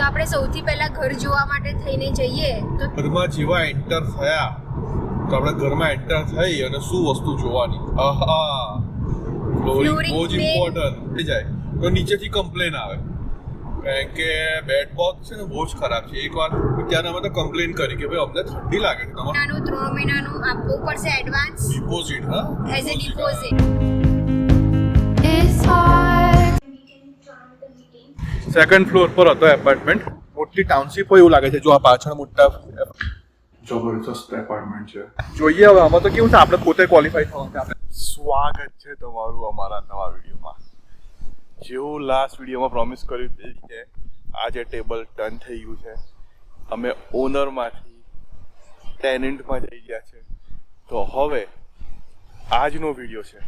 તો આપણે સૌથી પહેલા ઘર જોવા માટે થઈને જઈએ તો ઘરમાં જેવા એન્ટર થયા તો આપણે ઘરમાં એન્ટર થઈ અને શું વસ્તુ જોવાની? આહા! ફ્લોરિંગ બહુ જ ઇમ્પોર્ટન્ટ થઈ જાય. તો નીચેથી કમ્પ્લેન આવે. કારણ કે બેડ બોક્સ છે ને બહુ જ ખરાબ છે. એકવાર ત્યારે અમે તો કમ્પ્લેન કરી કે ભાઈ અમને ઠંડી લાગે છે. તમારે નાનું ત્રણ મહિનાનું આપવું પડશે એડવાન્સ ડિપોઝિટ હા? As a deposit hard. Second floor પર હતો એપાર્ટમેન્ટ મોટી ટાઉનશીપ હોય એવું લાગે છે જો આ પાછળ મોટા જબરજસ્ત એપાર્ટમેન્ટ છે. જોઈએ હવે આમાં તો કેવું છે આપણે પોતે ક્વોલિફાઈ થવાનું છે સ્વાગત છે તમારું અમારા નવા વિડીયોમાં. જેવું લાસ્ટ વિડીયોમાં પ્રોમિસ કર્યું તે રીતે આજે ટેબલ ટર્ન થઈ ગયું છે અમે ઓનરમાંથી ટેનન્ટમાં જઈ ગયા છે. તો હવે આજનો વીડિયો છે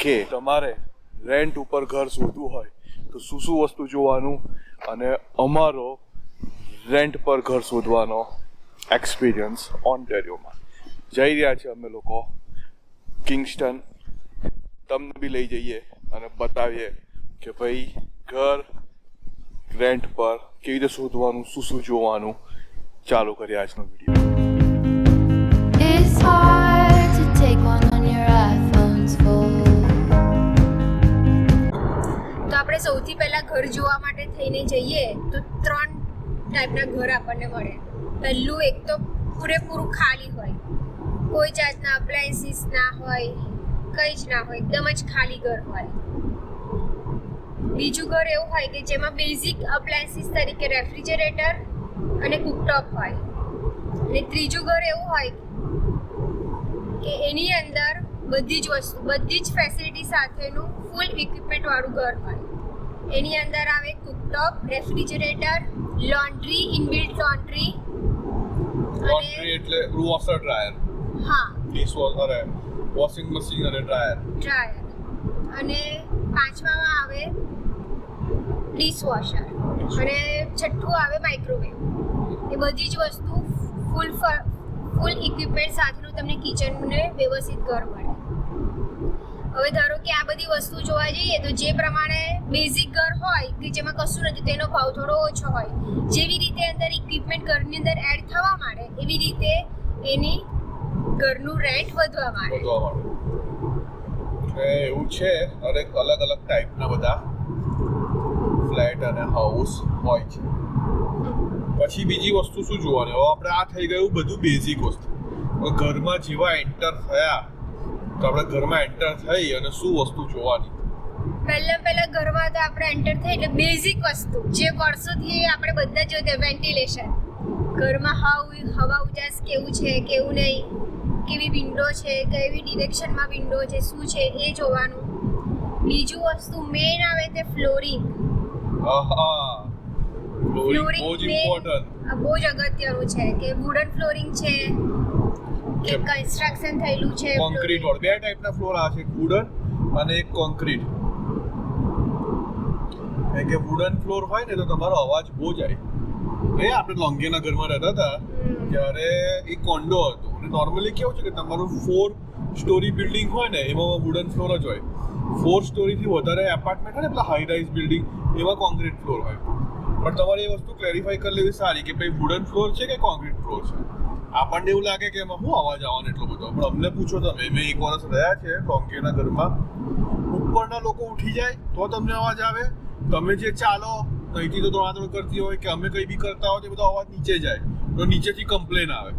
કે તમારે રેન્ટ ઉપર ઘર શોધવું હોય તો શું શું વસ્તુ જોવાનું અને અમારો રેન્ટ પર ઘર શોધવાનો એક્સપિરિયન્સ ઓન્ટેરિયોમાં જઈ રહ્યા છે અમે લોકો. કિંગસ્ટન તમને બી લઈ જઈએ અને બતાવીએ કે ભાઈ ઘર રેન્ટ પર કેવી રીતે શોધવાનું, શું શું જોવાનું. ચાલુ કરીએ આજનો વીડિયો. આપણે સૌથી પહેલા ઘર જોવા માટે થઈને જઈએ, તો ત્રણ ટાઈપના ઘર આપણને મળે. પહેલું એક તો પૂરેપૂરું ખાલી હોય. કોઈ જાતના અપ્લાયન્સીસ ના હોય, કંઈ જ ના હોય, એકદમ જ ખાલી ઘર હોય. બીજું ઘર એવું હોય કે જેમાં બેઝિક અપ્લાયન્સીસ તરીકે રેફ્રિજરેટર અને કુકટોપ હોય. અને ત્રીજું ઘર એવું હોય કે એની અંદર બધી જ વસ્તુ, બધી જ ફેસિલિટી સાથેનું ફૂલ ઇક્વિપમેન્ટવાળું ઘર હોય. એની અંદર આવે cooktop refrigerator laundry inbuilt laundry. Laundry એટલે વોશર ડ્રાયર. હા. ડિશ વોશર વોશિંગ મશીન અને ડ્રાયર. ડ્રાયર. અને પાંચમામાં આવે ડિશવોશર અને છઠ્ઠું આવે માઇક્રોવેવ. એ બધી જ વસ્તુ ફૂલ ફૂલ ઇક્વિપમેન્ટ સાથેનું તમને કિચનને વ્યવસ્થિત ઘર મળે. હવે ધારો કે આ બધી વસ્તુ જોવા જઈએ તો જે પ્રમાણે બેઝિક ઘર હોય કે જેમાં કશું નથી તેનો ભાવ થોડો ઓછો હોય. જેવી રીતે અંદર ઇક્વિપમેન્ટ ઘરની અંદર એડ થવા માંડે, એવી રીતે એની ઘરનું રેન્ટ વધવા માંડે. એવું છે, હરેક અલગ અલગ ટાઈપના બધા ફ્લેટ અને હાઉસ હોય છે. પછી બીજી વસ્તુ શું જોવાની? હવે આપણે આ થઈ ગયું બધું બેઝિક વસ્તુ. ઘરમાં જેવા એન્ટર થયા તો આપણે ઘરમાં એન્ટર થઈ અને શું વસ્તુ જોવાની? પહેલા પહેલા ઘરમાં તો આપણે એન્ટર થઈ એટલે બેઝિક વસ્તુ. જે વર્ષોથી આપણે બધા જોતે વેન્ટિલેશન ઘરમાં હાવ હવા ઉજાસ કેવું છે કેવું નહીં? કેવી વિન્ડો છે કેવી ડિરેક્શનમાં વિન્ડો છે શું છે એ જોવાનું. બીજું વસ્તુ મેઇન આવે તે ફ્લોરિંગ ફ્લોરિંગ બહુ જ ઇમ્પોર્ટન્ટ બહુ જ અગત્યનું છે કે વુડન ફ્લોરિંગ છે. કે? કન્સ્ટ્રક્શન થયેલું છે કોન્ક્રીટ વાળું. બે ટાઈપના ફ્લોર આવે છે વુડન અને એક કોન્ક્રીટ કારણ કે વુડન ફ્લોર હોય ને તો તમારો અવાજ બહુ જાય એ આપણે લોંગેના ઘરમાં રહેતા હતા. ત્યારે એક કોન્ડો હતો. અને નોર્મલી કેવું છે કે તમારું ફોર સ્ટોરી બિલ્ડિંગ હોય ને એમાં વુડન ફ્લોર જ હોય. ફોર સ્ટોરીથી વધારે એપાર્ટમેન્ટ હોય ને પેલા હાઈ રાઇઝ બિલ્ડિંગ એમાં કોન્ક્રીટ ફ્લોર હોય. પણ તમારે એ વસ્તુ ક્લેરિફાઈ કરી લેવી સારી કે ભાઈ વુડન ફ્લોર છે કે કોન્ક્રીટ ફ્લોર છે? આપણને એવું લાગે કે એમાં શું અવાજ આવવાનો એટલો બધો? પણ અમને પૂછો તમે. મેં એક વર્ષ રહ્યા છે કોંકેના ઘરમાં. ઉપરના લોકો ઉઠી જાય તો તમને અવાજ આવે. તમે જે ચાલો અહીંથી તો દોડાદોડ કરતી હોય કે અમે કંઈ બી કરતા હોય તો બધો અવાજ નીચે જાય. તો નીચેથી કમ્પ્લેન આવે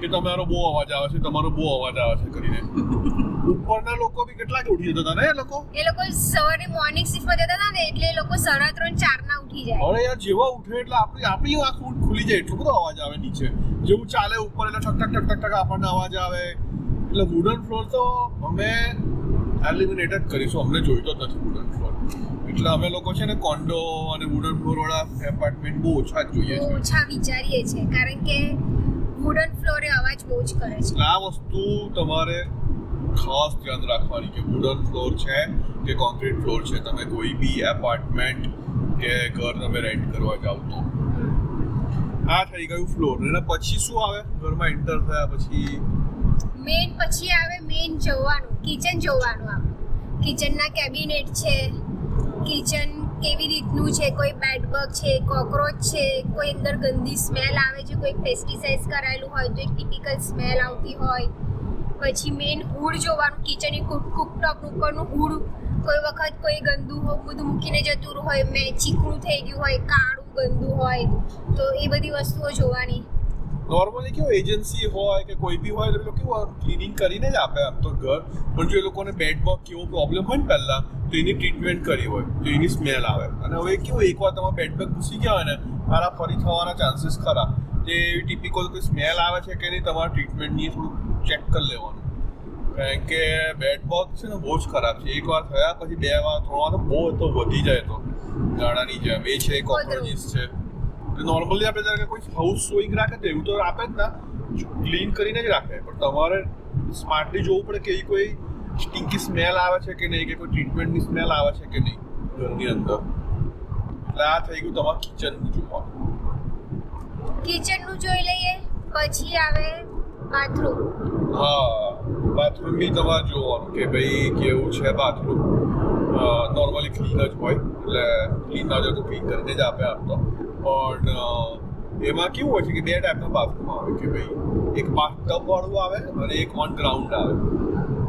કે તમારો બહુ અવાજ આવે છે તમારો બહુ અવાજ આવે છે કરીને. ઉપરના લોકો બી કેટલા ઉઠી જતા હતા ને એ લોકો? એ લોકો સવારે મોર્નિંગ શિફ્ટમાં જતા હતા ને એટલે એ લોકો સાડા ત્રણ ચાર ના ઉઠી જાય. અરે યાર જેવા ઉઠે એટલે આપણી આપણી આંખ ખુલી જાય એટલો બધો અવાજ આવે નીચે. જેવું ચાલે ઉપર એટલે ઠક ઠક ઠક ઠક આપણને અવાજ આવે. એટલે વુડન ફ્લોર તો અમે એલિમિનેટેડ કરીશું. અમને જોઈતો જ નથી વુડન ફ્લોર એટલે અમે લોકો છે ને કોન્ડો અને વુડન ફ્લોર વાળા એપાર્ટમેન્ટ બહુ ઓછા જ જોઈએ છે. ઓછા વિચારીએ છીએ કારણ કે વુડન ફ્લોરે અવાજ બહુ જ કરે છે. આ વસ્તુ તમારે ખાસ ધ્યાન રાખવાની કે વુડન ફ્લોર છે કે કોન્ક્રીટ ફ્લોર છે. તમે કોઈ બી એપાર્ટમેન્ટ કે ઘર તમે રેન્ટ કરવા જાઓ તો. આ થઈ ગયું ફ્લોર એના પછી શું આવે? ઘરમાં એન્ટર થયા પછી? મેઇન પછી આવે મેઇન જોવાનું કિચન જોવાનું આવે કિચનના કેબિનેટ છે કિચન કેવી રીતનું છે, કોઈ બેડ છે કોકરોચ છે, કોઈ અંદર ગંદી સ્મેલ આવે છે, કોઈ પેસ્ટિસાઇડ કરાયેલું હોય તો એક ટિપિકલ સ્મેલ આવતી હોય. પછી મેઇન હૂડ જોવાનું કિચનની કુકટોપ ઉપરનું હૂડ કોઈ વખત કોઈ ગંદુ બધું મૂકીને જતું હોય, મેં ચીકણું થઈ ગયું હોય, કાળું ગંદુ હોય, તો એ બધી વસ્તુઓ જોવાની. નોર્મલી કેવું એજન્સી હોય કે કોઈ બી હોય, એટલે કેવું ક્લિનિંગ કરીને જ આપે આમ તો ઘર. પણ જો એ લોકોને બેડ બગ કેવો પ્રોબ્લેમ હોય ને પહેલાં, તો એની ટ્રીટમેન્ટ કરી હોય, તો એની સ્મેલ આવે. અને હવે કેવું એકવાર તમારે બેડ બગ ઘૂસી ગયા હોય ને, મારા ફરી થવાના ચાન્સીસ ખરા. તે એવી ટિપિકલ કોઈ સ્મેલ આવે છે કે નહીં, તમારા ટ્રીટમેન્ટની થોડું ચેક કરી લેવાનું. કારણ કે બેડ બગ છે ને, બહુ જ ખરાબ છે. એકવાર થયા, પછી બે વાર, ત્રણ વાર બહુ તો વધી જાય તો. ગાળાની જેમ એ છે કોક્રોચીસ છે. નોર્મલી આપણે જ્યારે કોઈ હાઉસ સોઈંગ રાખે તો એવું તો આપે જ ના. ક્લીન કરીને જ રાખે. પણ તમારે સ્માર્ટલી જોવું પડે કે એ કોઈ સ્ટિંકી સ્મેલ આવે છે કે નહીં કે કોઈ ટ્રીટમેન્ટની સ્મેલ આવે છે કે નહીં ઘરની અંદર. એટલે આ થઈ ગયું તમારા કિચનનું જોવા. કિચનનું જોઈ લઈએ પછી આવે બાથરૂમ હા બાથરૂમ બી તમારે જોવાનું કે ભાઈ કેવું છે બાથરૂમ નોર્મલી ક્લીન જ હોય એટલે ક્લીન ના હોય તો ક્લીન કરીને જ આપે આપતો પણ એમાં કેવું હોય છે કે બે ટાઈપના બાથરૂમ આવે કે ભાઈ એક બાથટબ વાળું આવે અને એક ઓન ગ્રાઉન્ડ આવે.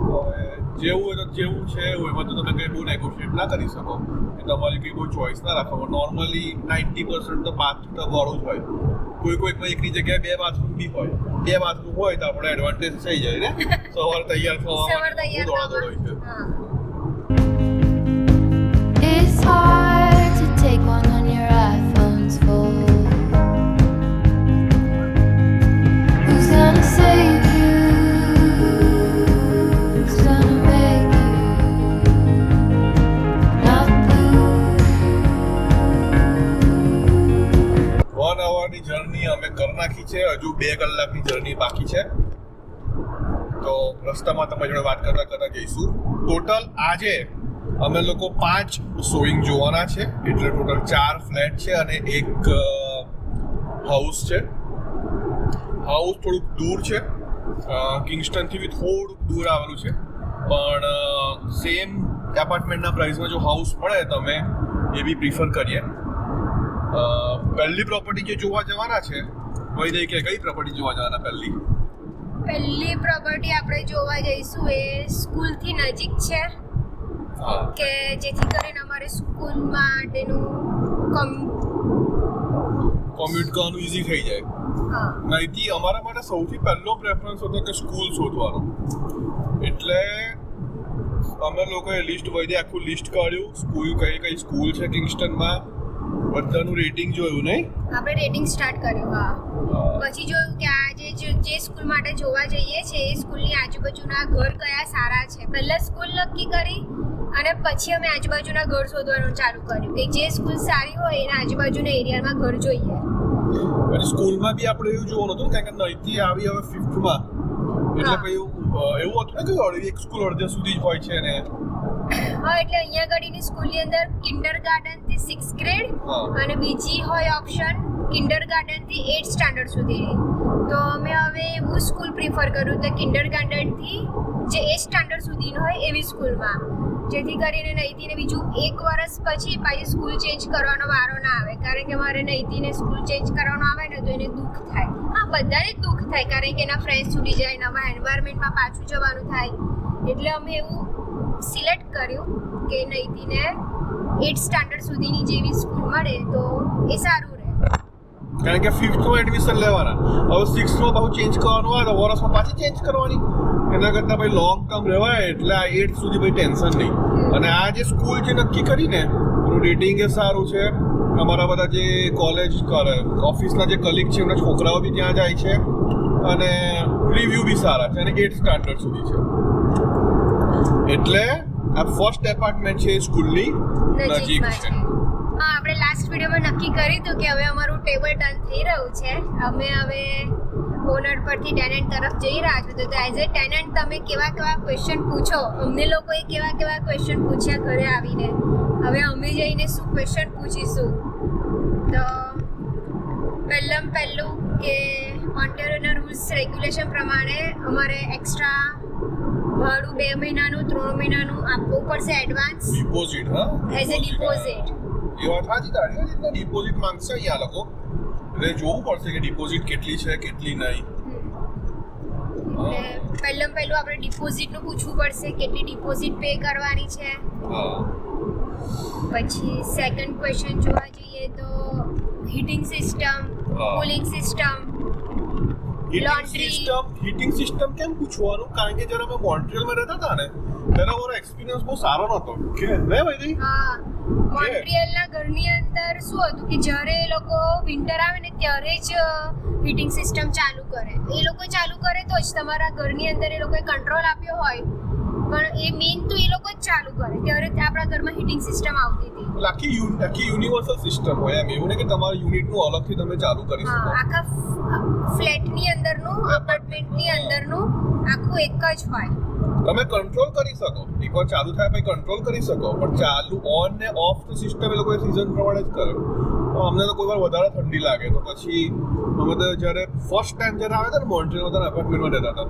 હવે જેવું હોય તો જેવું છે એવું એમાં તો તમે કંઈ બહુ નેગોશિએટ ના કરી શકો. કે તમારી કંઈ કોઈ ચોઈસ ના રાખો. નોર્મલી નાઇન્ટી પર્સન્ટ તો બાથટબ વાળું જ હોય. કોઈ કોઈકમાં એકની જગ્યાએ બે બાથરૂમ બી હોય. બે બાથરૂમ હોય તો આપણે એડવાન્ટેજ થઈ જાય ને. સવાર તૈયાર થવા દોડા માટે બહુ તૈયાર હોય છે. આવરની જર્ની અમે કરી નાખી છે. હજુ બે કલાકની જર્ની બાકી છે. તો રસ્તામાં તમારી જોડે વાત કરતા કરતા જઈશું. ટોટલ આજે અમે લોકો પાંચ સોઈંગ જોવાના છે. એટલે ટોટલ ચાર ફ્લેટ છે અને એક હાઉસ છે. હાઉસ થોડુંક દૂર છે. કિંગસ્ટનથી બી થોડુંક દૂર આવેલું છે. પણ સેમ એપાર્ટમેન્ટના પ્રાઇસમાં જો હાઉસ મળે તો અમે એ બી પ્રિફર કરીએ. પહેલી પ્રોપર્ટી જે જોવા જવાના છે? કોઈ દઈ કે કઈ પ્રોપર્ટી જોવા જવાના પહેલી? પહેલી પ્રોપર્ટી આપણે જોવા જઈશું એ સ્કૂલથી નજીક છે. કે જેથી કરીને અમારે સ્કૂલ માટેનું કમ કોમ્યુટ કરવાનું ઇઝી થઈ જાય. હા. નહીંથી અમારા માટે સૌથી પહેલો પ્રેફરન્સ હતો કે સ્કૂલ શોધવાનો. એટલે અમે લોકોએ લિસ્ટ વહી આખું લિસ્ટ કાઢ્યું. સ્કૂલ કઈ કઈ સ્કૂલ છે કિંગસ્ટનમાં બધાનું રેટિંગ જોયું નહીં? આપણે રેટિંગ સ્ટાર્ટ કર્યું હા. પછી જોયું કે આ જે જે- જે સ્કૂલ માટે જોવા જઈએ છે એ સ્કૂલની આજુબાજુના ઘર કયા સારા છે. પહેલા સ્કૂલ નક્કી કરી અને પછી અમે આજુબાજુના ઘર શોધવાનું ચાલુ કર્યું કે જે સ્કૂલ સારી હોય એના આજુબાજુના એરિયામાં ઘર જોઈએ. અને સ્કૂલમાં બી આપણે એવું જોવાનું હતું કારણ કે નહીંથી આવી હવે ફિફ્થમાં એટલે. પછી એવું હતું. ને કે અડધી- એક સ્કૂલ અડધે સુધી જ હોય છે ને. હા એટલે અહીંયા આગળની સ્કૂલની અંદર કિન્ડર ગાર્ડનથી સિક્સ ગ્રેડ અને બીજી હોય ઓપ્શન કિન્ડર ગાર્ડનથી એટ સ્ટાન્ડર્ડ સુધીની તો અમે હવે એવું સ્કૂલ પ્રિફર કર્યું તો કિન્ડર ગાર્ડનથી જે એટ સ્ટાન્ડર્ડ સુધીનું હોય એવી સ્કૂલમાં. જેથી કરીને નૈતિને બીજું એક વર્ષ પછી પાછી સ્કૂલ ચેન્જ કરવાનો વારો ના આવે. કારણ કે મારે નૈતિને સ્કૂલ ચેન્જ કરવાનો આવે ને તો એને દુઃખ થાય. હા, બધાને દુઃખ થાય કારણ કે એના ફ્રેન્ડ્સ છૂટી જાય, નવા એન્વાયરમેન્ટમાં પાછું જવાનું થાય. એટલે અમે એવું સિલેક્ટ કર્યું કે નૈતિને એટ સ્ટાન્ડર્ડ સુધીની જેવી સ્કૂલ મળે તો એ સારું કારણ કે ફિફ્થમાં એડમિશન લેવાના. હવે સિક્સમાં બહુ ચેન્જ કરવાનું હોય તો વર્ષમાં પાછી ચેન્જ કરવાની. એના કરતાં ભાઈ લોંગ ટર્મ રહેવાય એટલે આ એટ સુધી ભાઈ ટેન્શન નહીં. અને આ જે સ્કૂલ જે નક્કી કરીને એનું રેટિંગ એ સારું છે. અમારા બધા જે કોલેજ ઓફિસના જે કલીગ છે એમના છોકરાઓ બી ત્યાં જાય છે. અને રિવ્યુ બી સારા છે. અને એટ સ્ટાન્ડર્ડ સુધી છે. એટલે આ ફર્સ્ટ એપાર્ટમેન્ટ છે સ્કૂલની નજીક છે. હા આપણે લાસ્ટ વિડીયોમાં નક્કી કર્યું હતું કે હવે અમારું ટેબલ ટર્ન થઈ રહ્યું છે. અમે હવે ઓનર પરથી ટેનન્ટ તરફ જઈ રહ્યા છો તો એઝ એ ટેનન્ટ તમે કેવા કેવા ક્વેશ્ચન પૂછો? અમને લોકોએ કેવા કેવા ક્વેશ્ચન પૂછ્યા ઘરે આવીને? હવે અમે જઈને શું ક્વેશ્ચન પૂછીશું? તો પહેલાં પહેલું કે ઓન્ટેરિયોના રૂલ્સ રેગ્યુલેશન પ્રમાણે અમારે એક્સ્ટ્રા ભાડું બે મહિનાનું ત્રણ મહિનાનું આપવું પડશે એડવાન્સ ડિપોઝિટ હા? એઝ એ ડિપોઝિટ એ વાત સાચી તારી એટલે ડિપોઝિટ માંગશે અહીંયા લોકો એટલે જોવું પડશે કે ડિપોઝિટ કેટલી છે કેટલી નહીં. પહેલાં પહેલું આપણે ડિપોઝિટનું પૂછવું પડશે કેટલી ડિપોઝિટ પે કરવાની છે. પછી સેકન્ડ ક્વેશ્ચન જોવા જઈએ તો heating system. Cooling system laundry. System heating system કેમ પૂછવાનું? કારણ કે જ્યારે અમે મોન્ટ્રિયલમાં રહેતા હતા ને ત્યારે મારો એક્સપિરિયન્સ બહુ સારો નહોતો. કે? રે ભાઈ હા. મોન્ટ્રિયલના ઘરની અંદર શું હતું કે જ્યારે એ લોકો વિન્ટર આવે ને ત્યારે જ હીટિંગ સિસ્ટમ ચાલુ કરે. એ લોકો ચાલુ કરે તો જ તમારા ઘરની અંદર એ લોકોએ કંટ્રોલ આપ્યો હોય. પણ એ મેઇન તો એ લોકો જ ચાલુ કરે ત્યારે આપણા ઘરમાં હીટિંગ સિસ્ટમ આવતી હતી. આખી આખી યુનિવર્સલ સિસ્ટમ હોય એમ. એવું ને કે તમારા યુનિટનું અલગથી તમે ચાલુ કરી શકો. આખા ફ્લેટની અંદરનું અપાર્ટમેન્ટની અંદરનું આખું એક જ હોય. તમે કંટ્રોલ કરી શકો. એકવાર ચાલુ થાય પછી કંટ્રોલ કરી શકો. પણ ચાલુ ઓન ને ઓફ તો સિસ્ટમ એ લોકોએ સિઝન પ્રમાણે જ કરે તો અમને તો કોઈ વાર વધારે ઠંડી લાગે તો પછી અમે તો જ્યારે ફર્સ્ટ ટાઈમ જ્યારે આવે હતા ને મોન્ટ્રીયલમાં ત્યારે અપાર્ટમેન્ટમાં રહેતા હતા.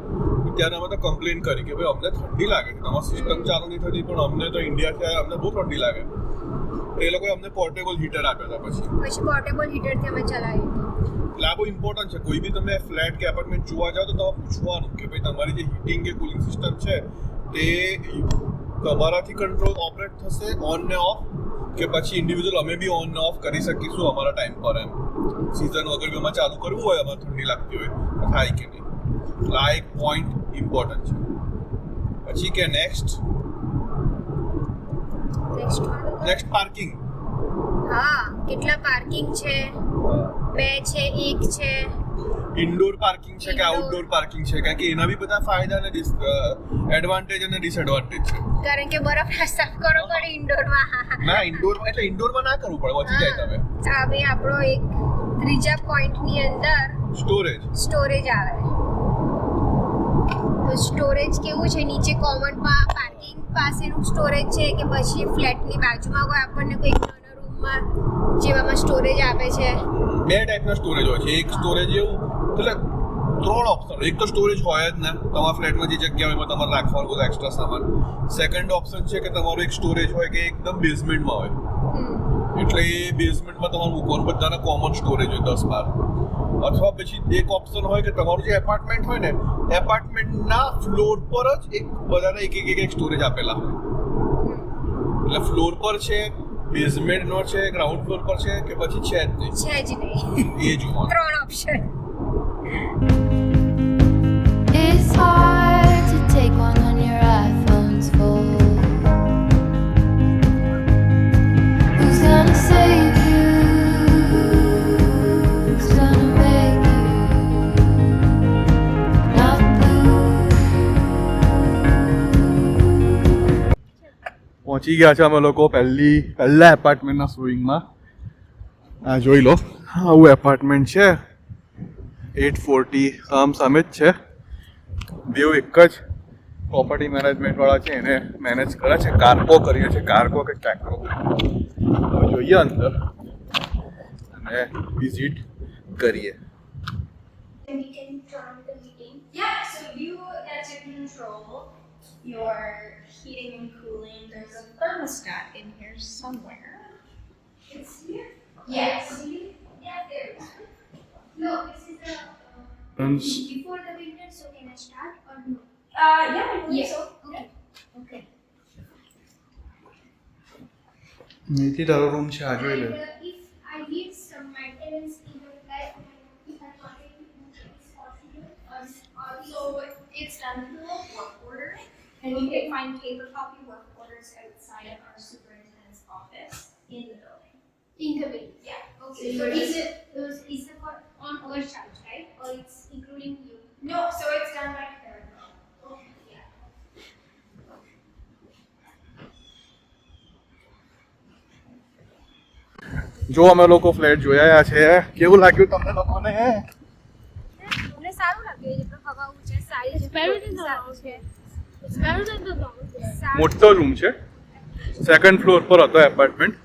ત્યારે અમે તો કમ્પ્લેન કરી કે ભાઈ અમને ઠંડી લાગે તમારી સિસ્ટમ ચાલુ નહીં થતી પણ અમને તો ઇન્ડિયાથી છે અમને બહુ ઠંડી લાગે. એ લોકોએ અમને પોર્ટેબલ હીટર આપ્યા હતા પછી. પછી પોર્ટેબલ હીટરથી અમે ચલાવ્યું એટલે આ બહુ ઇમ્પોર્ટન્ટ છે. કોઈ બી તમે ફ્લેટ કે એપાર્ટમેન્ટ જોવા જાઓ તો તમારે પૂછવાનું કે ભાઈ તમારી જે હીટિંગ કે કુલિંગ સિસ્ટમ છે તે તમારાથી કંટ્રોલ ઓપરેટ થશે ઓન ને ઓફ કે પછી ઇન્ડિવિજ્યુઅલ અમે બી ઓન ને ઓફ કરી શકીશું અમારા ટાઈમ પર એમ? સિઝન વગર બી અમારે ચાલુ કરવું હોય અમારે ઠંડી લાગતી હોય થાય કે નહીં? આ એક પોઈન્ટ ઇમ્પોર્ટન્ટ છે. પછી કે નેક્સ્ટ નેક્સ્ટ પાર્કિંગ હા કેટલા પાર્કિંગ છે? બે છે એક છે. ઇન્ડોર પાર્કિંગ છે કે આઉટડોર પાર્કિંગ છે? કારણ કે એના બી બધા ફાયદા અને એડવાન્ટેજ અને ડિસએડવાન્ટેજ છે. કારણ કે બરફ સાફ કરવો પડે ઇન્ડોરમાં ના ઇન્ડોરમાં એટલે ઇન્ડોરમાં ના કરવું પડે વધી જાય તમે. હવે આપણો એક ત્રીજા પોઈન્ટની અંદર સ્ટોરેજ સ્ટોરેજ આવે. સ્ટોરેજ કેવું છે? નીચે કોમનમાં પાર્કિંગ પાસેનું સ્ટોરેજ છે કે પછી ફ્લેટની બાજુમાં કોઈ આપણને કોઈ નાના રૂમમાં જેવામાં સ્ટોરેજ આપે છે? બે ટાઈપના સ્ટોરેજ હોય છે. એક સ્ટોરેજ એવું એટલે ત્રણ ઓપ્શન એક તો સ્ટોરેજ હોય જ ને. તમારા ફ્લેટમાં જે જગ્યા હોય એમાં તમારે રાખવાનું બધું એક્સ્ટ્રા સામાન. સેકન્ડ ઓપ્શન છે કે તમારું એક સ્ટોરેજ હોય કે એકદમ બેઝમેન્ટમાં હોય. એટલે એ બેઝમેન્ટમાં તમારું મૂકવાનું બધાના કોમન સ્ટોરેજ હોય દસ બાર. અથવા પછી એક ઓપ્શન હોય કે તમારું જે એપાર્ટમેન્ટ હોય ને એપાર્ટમેન્ટના ફ્લોર પર જ એક બધાને એક એક એક એક સ્ટોરેજ આપેલા હોય. એટલે ફ્લોર પર છે બેઝમેન્ટનો છે ગ્રાઉન્ડ ફ્લોર પર છે કે પછી છે જ નહીં. છે જ નહીં. એ જોવાનું. ત્રણ ઓપ્શન It's hard પહોંચી ગયા છે અમે લોકો પહેલી પહેલા એપાર્ટમેન્ટના શોઈંગમાં આ જોઈ લો. આવું એપાર્ટમેન્ટ છે. એટ ફોર્ટી સામ સામે જ છે. બેવ એક જ. પ્રોપર્ટી મેનેજમેન્ટવાળા છે એને મેનેજ કરે છે. કાર્કો કરીએ છીએ. કાર્કો કે કેક્રો હવે જોઈએ અંદર. અને વિઝિટ કરીએ. Yeah, so you get in control your heating and cooling. There's a thermostat in here somewhere. It's here? Yes. Yeah, there is. No, this is the. Uh, before the winter, so can I start or no? Uh, yeah, I yes. so. Okay. Okay. नीति तारो room छे आज वेले if I need some maintenance in my life if I want to it's possible or so it's and you can find paper copy work orders outside of our superintendent's office in the building. in the building. Yeah. Okay. So so is it is is it for on our charge, right? Or it's including you? No, so it's done by Clerical. Okay. Yeah. જો અમે લોકો flat જોયા છે કેવું લાગ્યું તમને લોકોને મને સારું લાગ્યું એ સારી છે સારું છે મોટો રૂમ છે. સેકન્ડ ફ્લોર પર હતો એપાર્ટમેન્ટ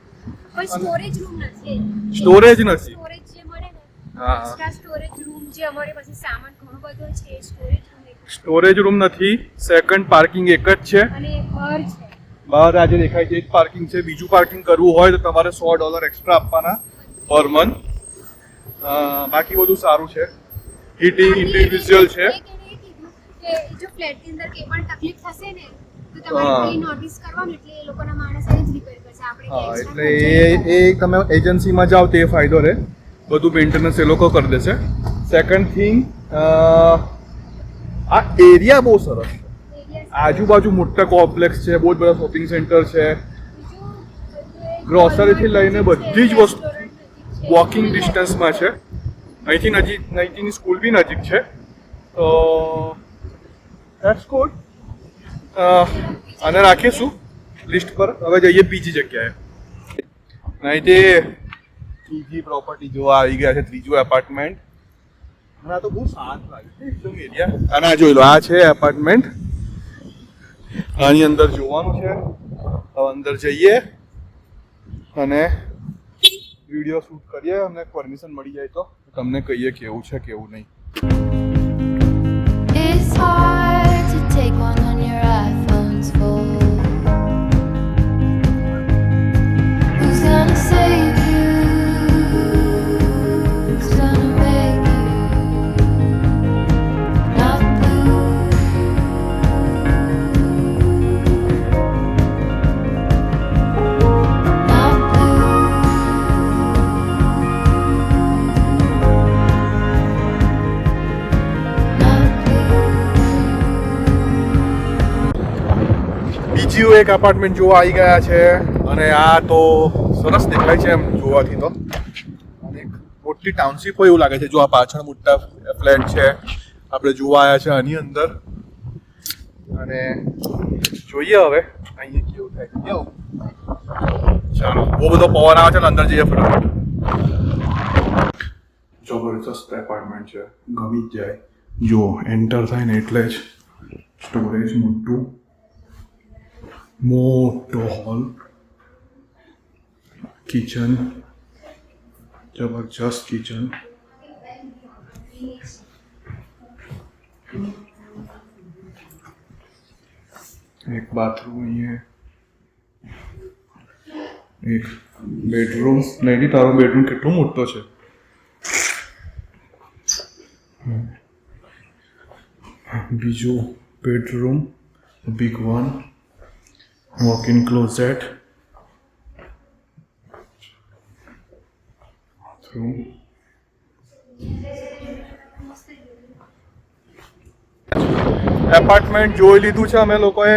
સ્ટોરેજ રૂમ નથી. સ્ટોરેજ નથી. સ્ટોરેજ જે મળે ને હા સ્ટોરેજ રૂમ જે અમારી પાસે સામાન ઘણો બધો છે સ્ટોરેજ રૂમ સ્ટોરેજ રૂમ નથી. સેકન્ડ પાર્કિંગ એક જ છે. અને બહાર છે. બહાર આજે દેખાય છે એક પાર્કિંગ છે. બીજું પાર્કિંગ કરવું હોય તો તમારે સો ડોલર એક્સ્ટ્રા આપવાના પર મંથ બાકી બધું સારું છે. હીટિંગ ઇન્ડિવિજ્યુઅલ છે. કે જો ફ્લેટની અંદર કંઈ પણ તકલીફ થશે ને તો તમારે હા. નોટિસ કરવાનું એટલે એ લોકોના માણસ એને જ રિપેર કરશે. આપણે હા એટલે એ એ તમે એજન્સીમાં જાઓ તે ફાયદો રહે. બધું મેન્ટેનન્સ એ લોકો કરી દેશે. સેકન્ડ થિંગ આ એરિયા બહુ સરસ છે. આજુબાજુ મોટા કોમ્પ્લેક્સ છે બહુ જ બધા શોપિંગ સેન્ટર છે. બીજું બધું એ Grocery થી લઈને બધી જ વસ્તુ. વોકિંગ ડિસ્ટન્સમાં છે. અહીંથી નજીક અહીંથી સ્કૂલ બી નજીક છે. તો ધેટ્સ ગુડ અને રાખીશું લિસ્ટ પર. હવે જઈએ બીજી જગ્યાએ. અહીંથી ત્રીજી પ્રોપર્ટી જોવા આવી ગયા છે, ત્રીજું એપાર્ટમેન્ટ આ તો બહુ શાંત લાગે છે, એકદમ એરિયા અને આ જોઈ લો, આ છે એપાર્ટમેન્ટ આની અંદર જોવાનું છે. હવે અંદર જઈએ અને વીડિયો શૂટ કરીએ. અમને પરમિશન મળી જાય તો. તમને કહીએ કેવું છે, કેવું નહીં. It's hard. Take one એક એપાર્ટમેન્ટ જોવા આવી ગયા છે અને આ તો સરસ દેખાય છે એમ જોવાથી તો. મોટી ટાઉનશીપ હોય એવું લાગે છે. જો આ પાછળ મોટા ફ્લેટ છે. આપણે જોવા આવ્યા છે આની અંદર. અને જોઈએ હવે. અહીંયા કેવું થાય. કેવું? ચાલો, બહુ બધો પવન આવે છે ને અંદર જઈએ ફટાફટ. જબરજસ્ત એપાર્ટમેન્ટ છે. ગમી જ જાય. જો એન્ટર થાય ને એટલે જ સ્ટોરેજ મોટું મોટો હોલ કિચન જબરજસ્ત કિચન એક બાથરૂમ અહીંયા એક બેડરૂમ નહીં તારો બેડરૂમ કેટલો મોટો છે બીજું bedroom big one walk-in closet through apartment જોઈ લીધું છે અમે લોકોએ.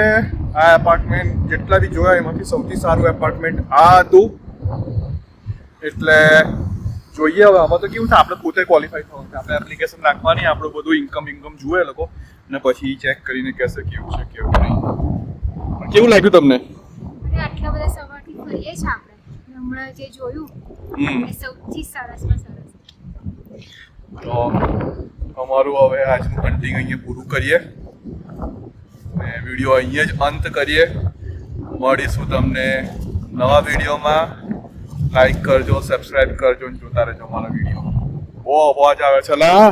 આ એપાર્ટમેન્ટ જેટલા બી જોયા એમાંથી સૌથી સારું એપાર્ટમેન્ટ આ હતું. એટલે જોઈએ હવે, આમાં તો કેવું છે, આપણે પોતે ક્વોલિફાઈ થવાનું છે. આપણે એપ્લિકેશન નાખવાની આપણું બધું ઇન્કમ ઇન્કમ જુએ લોકો. અને પછી ચેક કરીને કહેશે કેવું છે, કેવું નહીં. કેવું લાગ્યું તમને? આટલા બધા સવારથી ફરીએ છીએ આપણે હમણાં જે જોયું એ સૌથી સરસમાં સરસ. તો અમારું હવે આજનું હન્ટિંગ અહીંયા પૂરું કરીએ. ને વીડિયો અહીંયા જ અંત કરીએ. મળીશું તમને નવા વિડીયોમાં. લાઈક કરજો સબસ્ક્રાઈબ કરજો જોતા રહેજો અમારા વીડિયો. બહુ અવાજ આવે છે લા